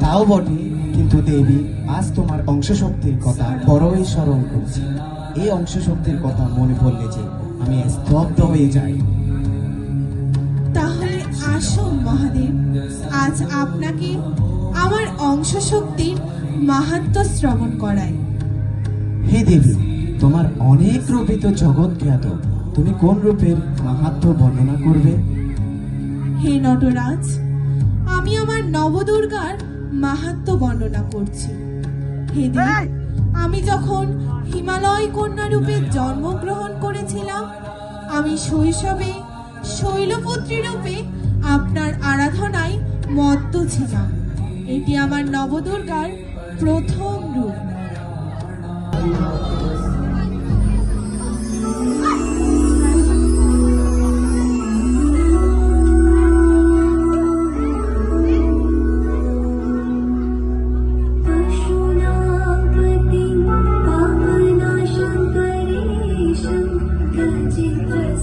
তাও বটে কিন্তু দেবী আজ তোমার অংশশক্তির কথা বড়ই স্মরণ করছি। এই অংশশক্তির কথা মনে পড়লে যে আমি স্তব্ধ হয়ে যাই। তাহলে আসুন মহাদেব। আজ আপনাকে আমার অংশ শক্তির মাহাত্ম শ্রবণ করায় হে দেবী তোমার অনেক রূপে তো জগৎ খ্যাত। তুমি কোন রূপের মাহাত্ম বর্ণনা করবে? হে নটরাজ আমি আমার নবদুর্গার মাহাত্ম বর্ণনা করছি। হে দেব আমি যখন হিমালয় কন্যা রূপে জন্মগ্রহণ করেছিলাম আমি শৈশবে শৈলপুত্রী রূপে আপনার আরাধনায় মত্ত ছিলাম। এটি আমার নবদুর্গার প্রথম রূপ।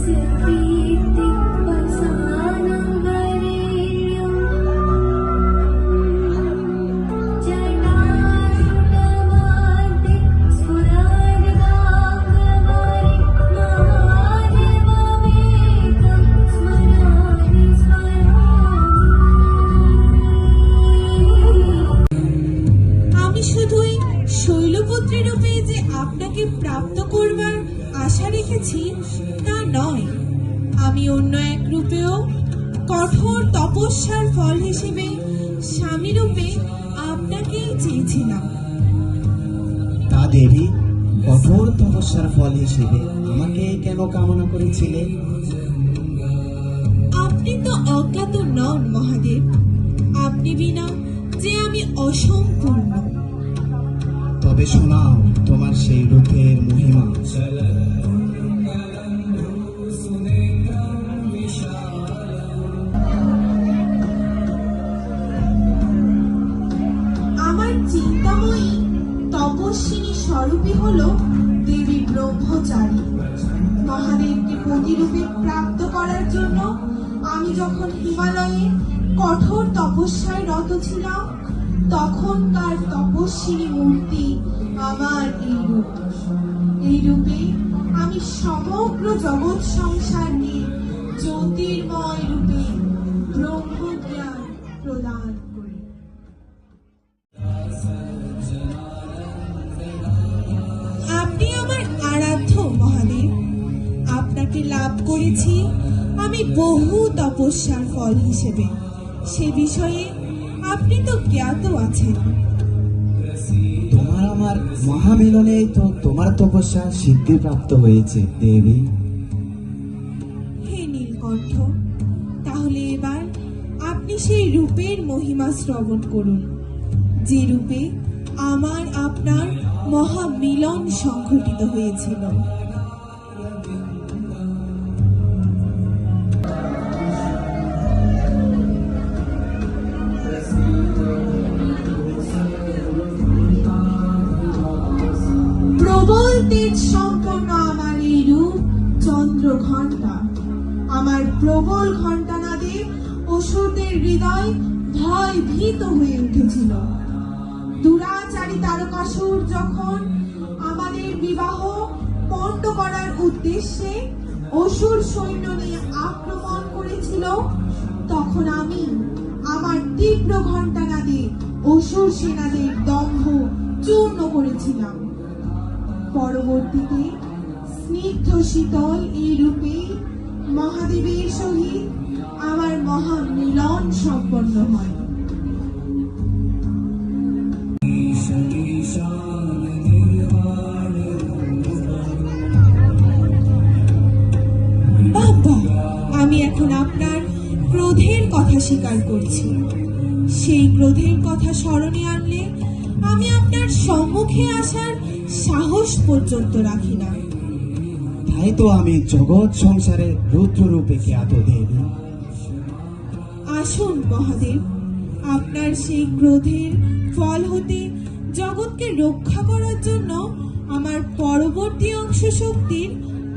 você. রূপেও কঠোর তপস্যার ফল হিসেবে স্বামী রূপে আপনাকেই চেয়েছিলাম। তা দেবী কঠোর তপস্যার ফল হিসেবে আমাকে কেন কামনা করেছিলে? আপনি তো অজ্ঞাত নন মহাদেব। আপনি বিনা যে আমি অসম্পূর্ণ। তবে শোনাও তোমার সেই রূপের মহিমা। তপস্বিনী স্বরূপে হল দেবী ব্রহ্মচারী। মহাদেবকে প্রতিরূপে প্রাপ্ত করার জন্য আমি যখন হিমালয়ে কঠোর তপস্যায় রত ছিলাম তখনকার তপস্বিনী মূর্তি আমার এই রূপ এই রূপে আমি সমগ্র জগৎ সংসার নিয়ে জ্যোতির্ময় রূপে ব্রহ্মজ্ঞান প্রদান লাভ করেছি আমি বহু তপস্যার ফল হিসেবে। সে বিষয়ে আপনি তো জ্ঞাত আছেন। তোমার আমার মহামিলনে তো তোমার তপস্যা সিদ্ধিপ্রাপ্ত হয়েছে দেবী। হে নীলকণ্ঠ তাহলে এবার আপনি সেই রূপের মহিমা শ্রবণ করুন যে রূপে আমার আপনার মহামিলন সংঘটিত হয়েছিল। উঠেছিল দুরাচারী তারকাসুর যখন আমাদের বিবাহ পণ্ড করার উদ্দেশ্যে অসুর সৈন্য নিয়ে আক্রমণ করেছিল, তখন আমি আমার তীব্র ঘণ্টানাদে অসুর সেনাদের দম্ভ চূর্ণ করেছিলাম। পরবর্তীতে স্নিগ্ধ শীতল এই রূপে মহাদেবের সহিত আমার মহা মিলন সম্পন্ন হয়। এখন আপনার ক্রোধের কথা স্বীকার করছি। সেই ক্রোধের কথা স্মরণে আনলে আমি আপনার সম্মুখে আসার সাহস পর্যন্ত রাখি না। তাই তো আমি জগৎ সংসারে রুদ্র রূপে খ্যাত দেবী আসুন মহাদেব আপনার সেই ক্রোধের ফল হতে জগৎকে রক্ষা করার জন্য আমার পরবর্তী অংশ শক্তির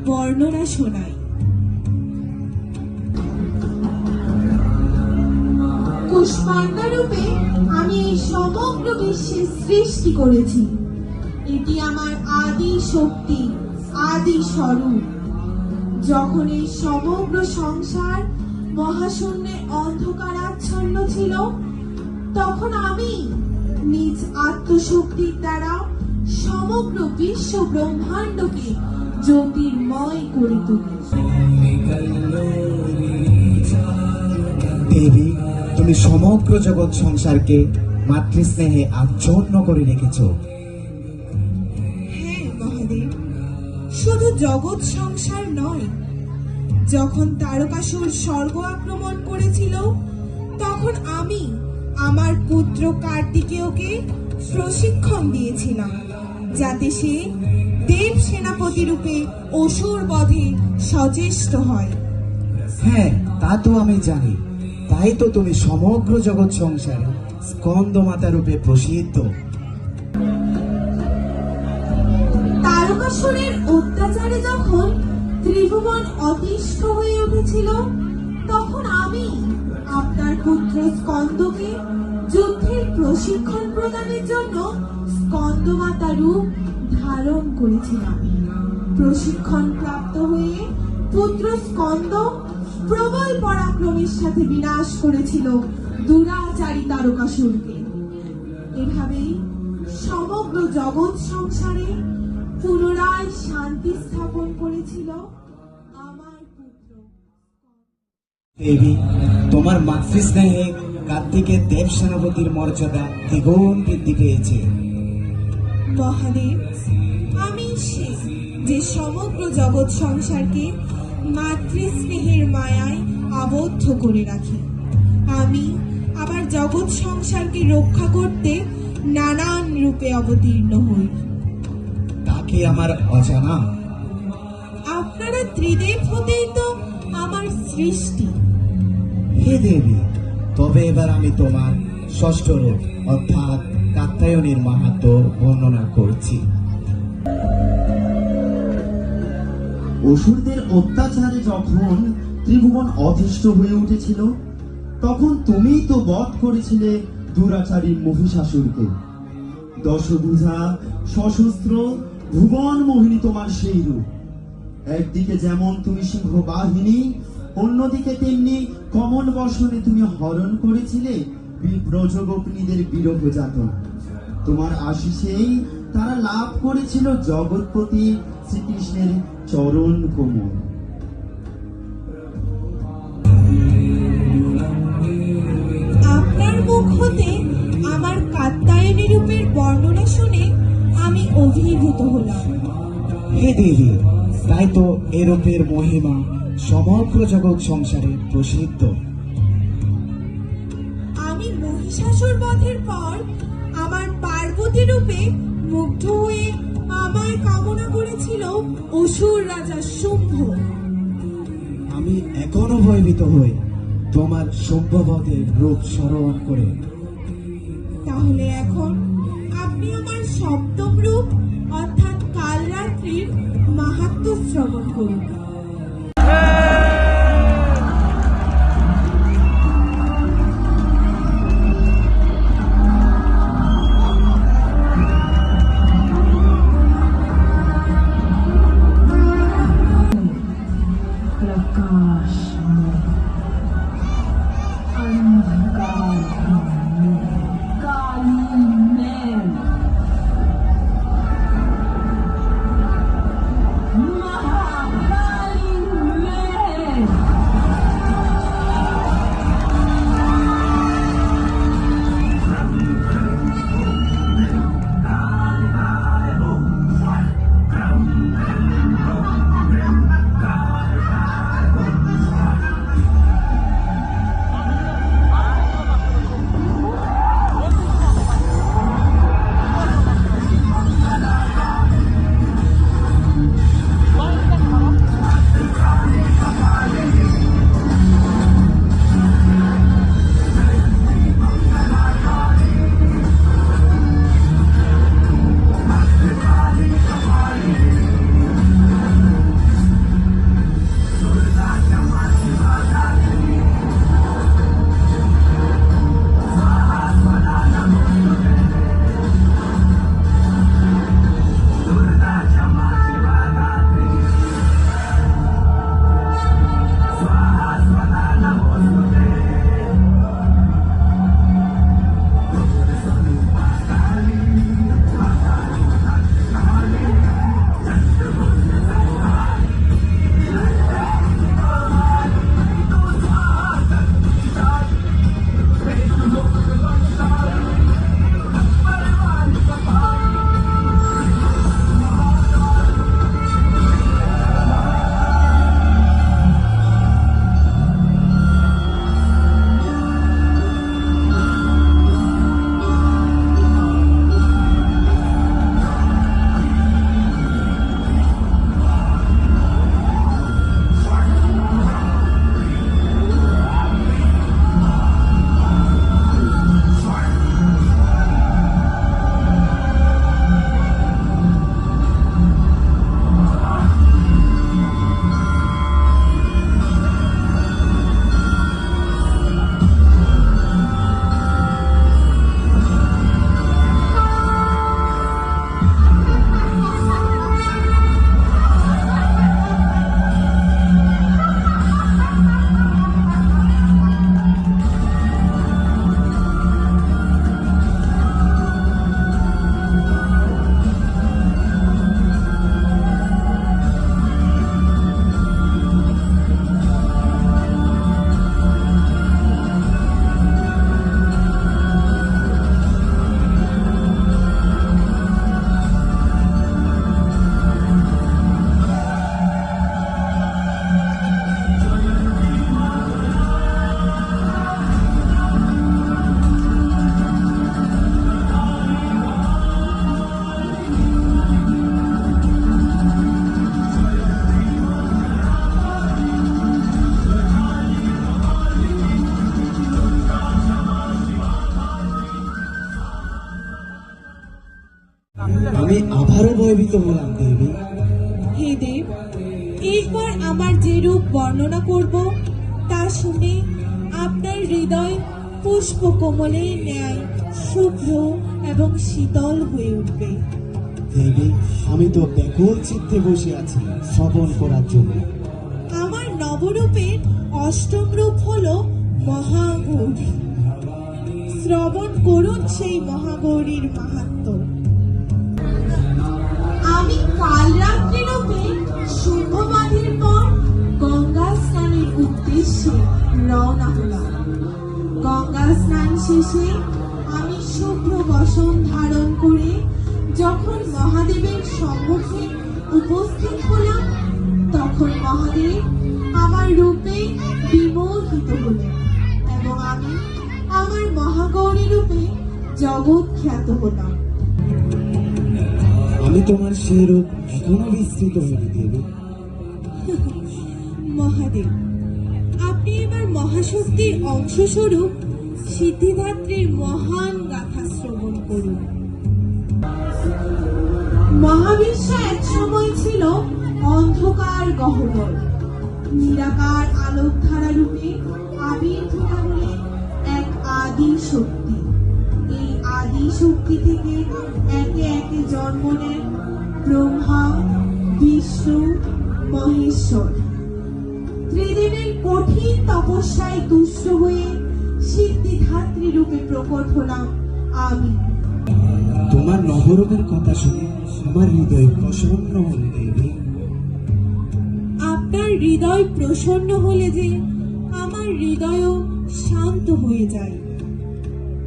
বর্ণনা শোনাই। রূপে আমি এই সমগ্র বিশ্বের সৃষ্টি করেছি। এটি আমার আদি শক্তি, আদি স্বরূপ। যখন এই সমগ্র সংসার মহাশূন্যে অন্ধকারাচ্ছন্ন ছিল, তখন আমি নিজ আত্মশক্তির দ্বারা সমগ্র বিশ্ব ব্রহ্মাণ্ডকে জ্যোতির্ময় করে তুলি তুমি সমগ্র জগৎ সংসারকে মাতৃস্নেহে আচ্ছন্ন করে রেখেছ। মহাদেব শুধু জগৎ সংসার নয় যখন তারকাসুর স্বর্গ আক্রমণ করেছিল তখন আমি আমার পুত্র কার্তিকেয়কে প্রশিক্ষণ দিয়েছিলাম যাতে সে দেব সেনাপতি রূপে অসুর বধে সচেষ্ট হয়। হ্যাঁ তা তো আমি জানি। তাই তো তুমি সমগ্র জগৎ সংসারে স্কন্দ মাতা রূপে প্রসিদ্ধ। তারকাসুরের অত্যাচারে যখন ত্রিভুবন অতিষ্ঠ হয়ে উঠেছিল, তখন আমি আপনার পুত্র স্কন্দকে যুদ্ধের প্রশিক্ষণ প্রদানের জন্য স্কন্দমাতা রূপ ধারণ করেছিলাম। প্রশিক্ষণ প্রাপ্ত হয়ে পুত্র স্কন্দ প্রবল পরাক্রমের সাথে বিনাশ করেছিল দুরাচারী তারকাসুরকে এভাবেই সমগ্র জগৎ সংসারে পুনরায় শান্তি স্থাপন করেছিল আমার পুত্র। দেবী তোমার মাতৃস্নেহে কার্তিকের দেব সেনাপতির মর্যাদা দ্বিগুণ বৃদ্ধি পেয়েছে। মহাদেব আমি সে যে সমগ্র জগৎ সংসারকে মাতৃস্নেহের মায়ায় আবদ্ধ করে রাখি। আমি আবার জগৎ সংসারকে রক্ষা করতে নানান রূপে অবতীর্ণ হই। তাকে আমার অজানা? আপনারা ত্রিদেব হতেই তো আমার সৃষ্টি। হে দেবী তবে এবার আমি তোমার ষষ্ঠ রূপ অর্থাৎ কাত্তায়নের মাহাত্ম বর্ণনা করছি। অসুরদের অত্যাচারে যখন ত্রিভুবন অতিষ্ঠ হয়ে উঠেছিল, তখন তুমিই তো বধ করেছিলে দুরাচারী মহিষাসুরকে। দশভুজা, সশস্ত্র, ভুবন মোহিনী তোমার সেই রূপ। একদিকে যেমন তুমি সিংহ বাহিনী অন্যদিকে তেমনি কমল বর্ষণে তুমি হরণ করেছিলে ব্রজগোপিনীদের বিরহ যাতনা। তোমার আশিসেই তারা লাভ করেছিল জগৎপতি শ্রীকৃষ্ণের চরণ কোমল। আপনার মুখ হতে আমার কাত্তায়নী রূপের বর্ণনা শুনে আমি অভিভূত হলাম। হে দেবী তাই তো এরূপের মহিমা সমগ্র জগৎ সংসারে প্রসিদ্ধ। আমি মহিষাসুর বধের পর আমার পার্বতী রূপে মুগ্ধ হয়ে আমায় কামনা করেছিল অসুর রাজা শুম্ভ। আমি এখনও ভয়ভীত হই তোমার সভ্যবদের রূপ স্মরণ করে। তাহলে এখন আপনি আমার সপ্তম রূপ অর্থাৎ কাল রাত্রির মাহাত্ম শ্রবণ করুন। রূপ বর্ণনা করব তা শুনে আপনার হৃদয় পুষ্প কোমলের ন্যায় শুভ্র এবং শীতল হয়ে উঠবে। দেবী আমি তো ব্যাকুল চিত্তে বসে আছি শ্রবণ করার জন্য। আমার নবরূপের অষ্টম রূপ হল মহাগৌরী শ্রবণ করুন সেই মহাগৌরীর মাহাত্ম্য আমি কাল রাত্রি রূপে স্নানের উদ্দেশ্যে রওনা হলাম গঙ্গা স্নান শেষে আমি শুভ্র বসন ধারণ করে যখন মহাদেবের সম্মুখে উপস্থিত হলাম তখন মহাদেব আমার রূপে বিমোহিত হলেন এবং আমি আমার মহাগৌরী রূপে জগৎ খ্যাত হলাম। আমি তোমার সেই রূপ এখনও বিস্তৃত হইনি দেবী মহাদেব মহাশক্তির অংশস্বরূপ সিদ্ধিদাত্রীর মহান গাথা শ্রবণ করুন। মহাবিশ্ব এক সময় ছিল অন্ধকার গহ্বর। নিরাকার আলোকধারা রূপে আবির্ভূত হলেন এক আদি শক্তি। এই আদি শক্তি থেকে একে একে জন্ম নেন ব্রহ্মা, বিষ্ণু, মহেশ্বর। ত্রিদেবের কঠিন তপস্যায় তুষ্ট হয়ে সিদ্ধিধাত্রী রূপে প্রকট হলাম। আমি। তোমার নবরূপের কথা শুনে আমার হৃদয় প্রসন্ন হলে দেবী আপনার হৃদয় প্রসন্ন হলে যে আমার হৃদয়ও শান্ত হয়ে যায়।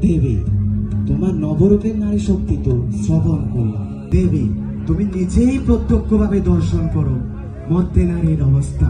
দেবী তোমার নবরূপের নারী শক্তি তো শ্রবণ করলাম। দেবী তুমি নিজেই প্রত্যক্ষভাবে দর্শন করো। মধ্যে নারীর অবস্থা।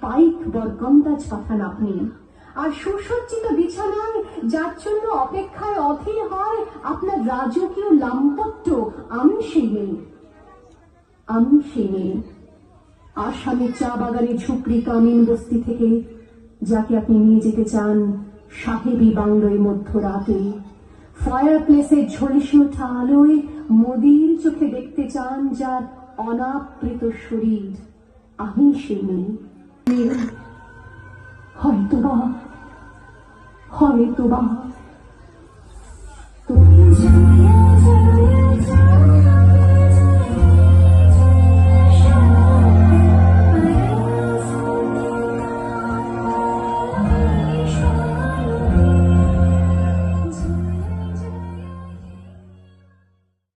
পাইক বরগন্দাজ পাঠান আপনি। আর সুসজ্জিত বিছানায় যার জন্য অপেক্ষায় অধীর হয় আপনার রাজকীয় লাম্পট্য, আমি সেই মেয়ে। আমি সেই মেয়ে। আসামের চা বাগানের ঝুপড়ি কামিন বস্তি থেকে, যাকে আপনি নিয়ে যেতে চান সাহেবী বাংলোয় মধ্যরাতে। ফায়ার প্লেসের ঝলসে ওঠা আলোয় মোদির চোখে দেখতে চান যার অনাবৃত শরীর। আমি সেই মেয়ে। মেয়ে। হয়তোবা হয়তোবা